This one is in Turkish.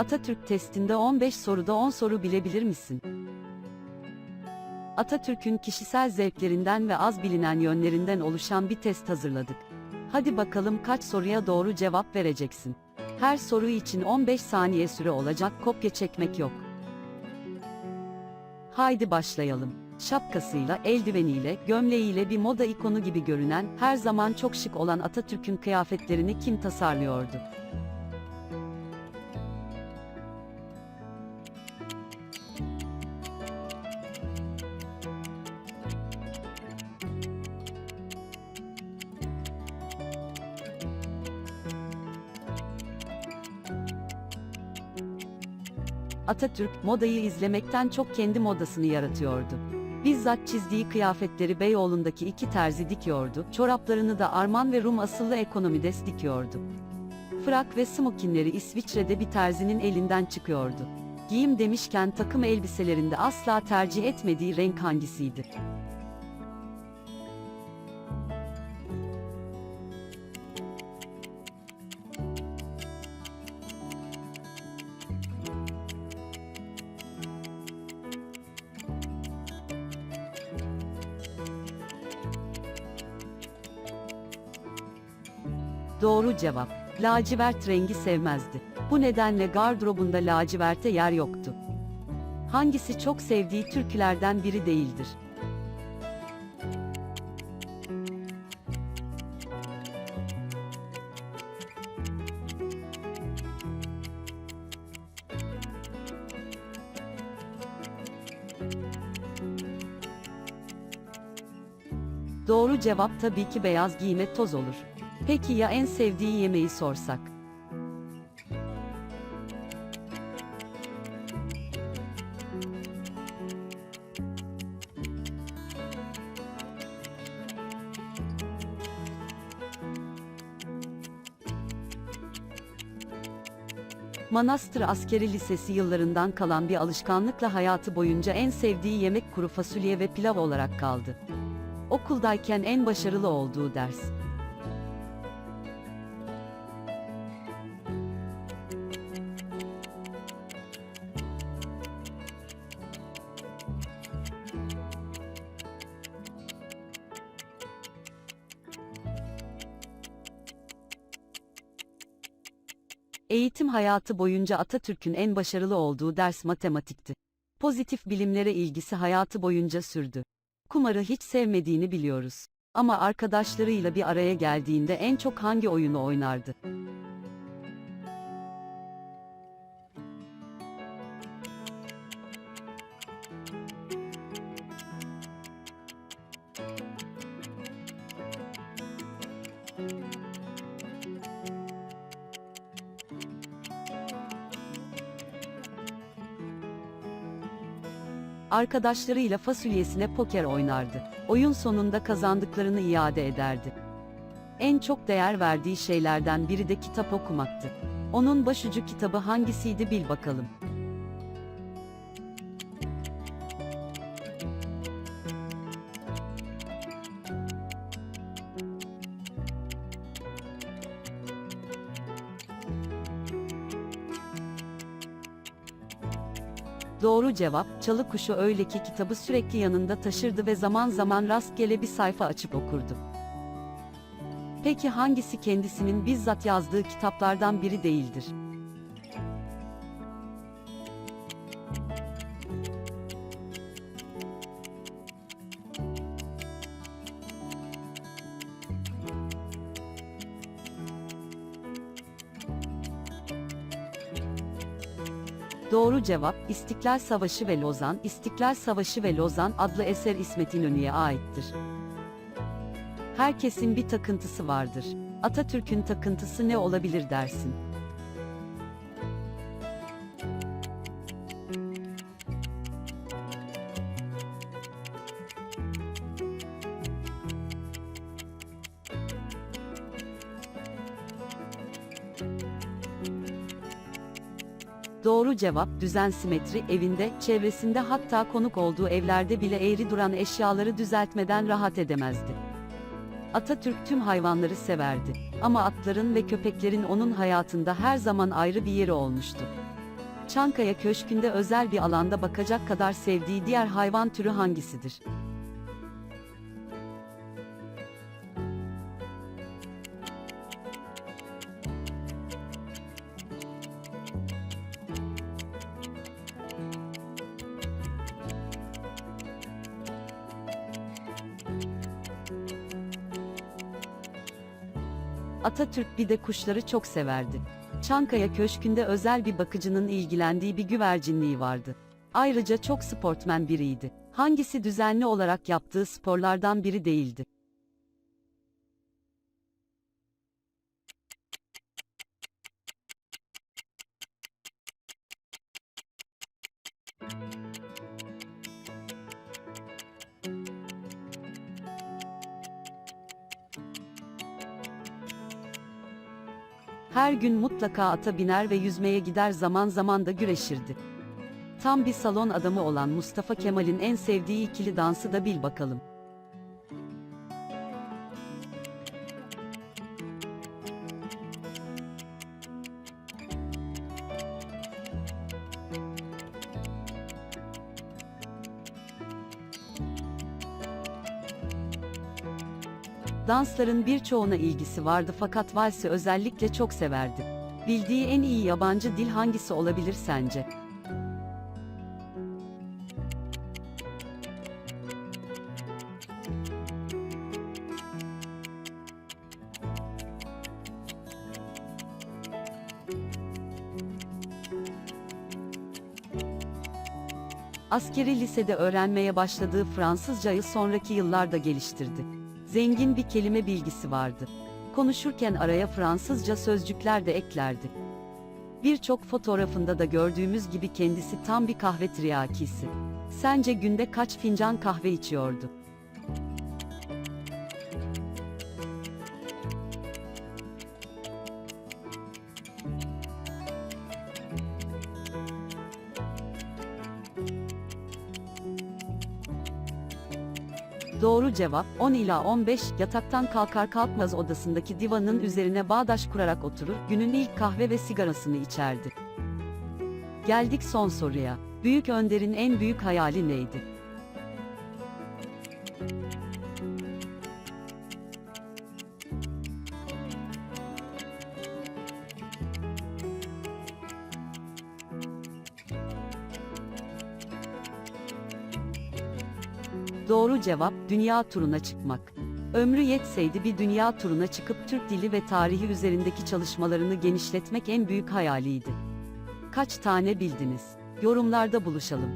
Atatürk testinde 15 soruda 10 soru bilebilir misin? Atatürk'ün kişisel zevklerinden ve az bilinen yönlerinden oluşan bir test hazırladık. Hadi bakalım kaç soruya doğru cevap vereceksin. Her soru için 15 saniye süre olacak, kopya çekmek yok. Haydi başlayalım. Şapkasıyla, eldiveniyle, gömleğiyle bir moda ikonu gibi görünen, her zaman çok şık olan Atatürk'ün kıyafetlerini kim tasarlıyordu? Atatürk, modayı izlemekten çok kendi modasını yaratıyordu. Bizzat çizdiği kıyafetleri Beyoğlu'ndaki iki terzi dikiyordu, çoraplarını da Arman ve Rum asıllı ekonomides dikiyordu. Frak ve smokinleri İsviçre'de bir terzinin elinden çıkıyordu. Giyim demişken takım elbiselerinde asla tercih etmediği renk hangisiydi? Doğru cevap. Lacivert rengi sevmezdi. Bu nedenle gardırobunda laciverte yer yoktu. Hangisi çok sevdiği türkülerden biri değildir? Doğru cevap tabii ki beyaz giyime toz olur. Peki ya en sevdiği yemeği sorsak? Manastır Askeri Lisesi yıllarından kalan bir alışkanlıkla hayatı boyunca en sevdiği yemek kuru fasulye ve pilav olarak kaldı. Okuldayken en başarılı olduğu ders. Eğitim hayatı boyunca Atatürk'ün en başarılı olduğu ders matematikti. Pozitif bilimlere ilgisi hayatı boyunca sürdü. Kumarı hiç sevmediğini biliyoruz. Ama arkadaşlarıyla bir araya geldiğinde en çok hangi oyunu oynardı? Arkadaşlarıyla fasulyesine poker oynardı. Oyun sonunda kazandıklarını iade ederdi. En çok değer verdiği şeylerden biri de kitap okumaktı. Onun başucu kitabı hangisiydi bil bakalım. Doğru cevap, Çalı Kuşu öyle ki kitabı sürekli yanında taşırdı ve zaman zaman rastgele bir sayfa açıp okurdu. Peki hangisi kendisinin bizzat yazdığı kitaplardan biri değildir? Doğru cevap, İstiklal Savaşı ve Lozan, İstiklal Savaşı ve Lozan adlı eser İsmet İnönü'ye aittir. Herkesin bir takıntısı vardır. Atatürk'ün takıntısı ne olabilir dersin? Doğru cevap, düzen simetri, evinde, çevresinde hatta konuk olduğu evlerde bile eğri duran eşyaları düzeltmeden rahat edemezdi. Atatürk tüm hayvanları severdi. Ama atların ve köpeklerin onun hayatında her zaman ayrı bir yeri olmuştu. Çankaya Köşkü'nde özel bir alanda bakacak kadar sevdiği diğer hayvan türü hangisidir? Atatürk bir de kuşları çok severdi. Çankaya Köşkü'nde özel bir bakıcının ilgilendiği bir güvercinliği vardı. Ayrıca çok sportmen biriydi. Hangisi düzenli olarak yaptığı sporlardan biri değildi? Her gün mutlaka ata biner ve yüzmeye gider zaman zaman da güreşirdi. Tam bir salon adamı olan Mustafa Kemal'in en sevdiği ikili dansı da bil bakalım. Dansların birçoğuna ilgisi vardı fakat valsi özellikle çok severdi. Bildiği en iyi yabancı dil hangisi olabilir sence? Askeri lisede öğrenmeye başladığı Fransızcayı sonraki yıllarda geliştirdi. Zengin bir kelime bilgisi vardı. Konuşurken araya Fransızca sözcükler de eklerdi. Birçok fotoğrafında da gördüğümüz gibi kendisi tam bir kahve tiryakisi. Sence günde kaç fincan kahve içiyordu? Doğru cevap 10 ila 15 yataktan kalkar kalkmaz odasındaki divanın üzerine bağdaş kurarak oturur, günün ilk kahve ve sigarasını içerdi. Geldik son soruya. Büyük Önder'in en büyük hayali neydi? Doğru cevap dünya turuna çıkmak. Ömrü yetseydi bir dünya turuna çıkıp Türk dili ve tarihi üzerindeki çalışmalarını genişletmek en büyük hayaliydi. Kaç tane bildiniz? Yorumlarda buluşalım.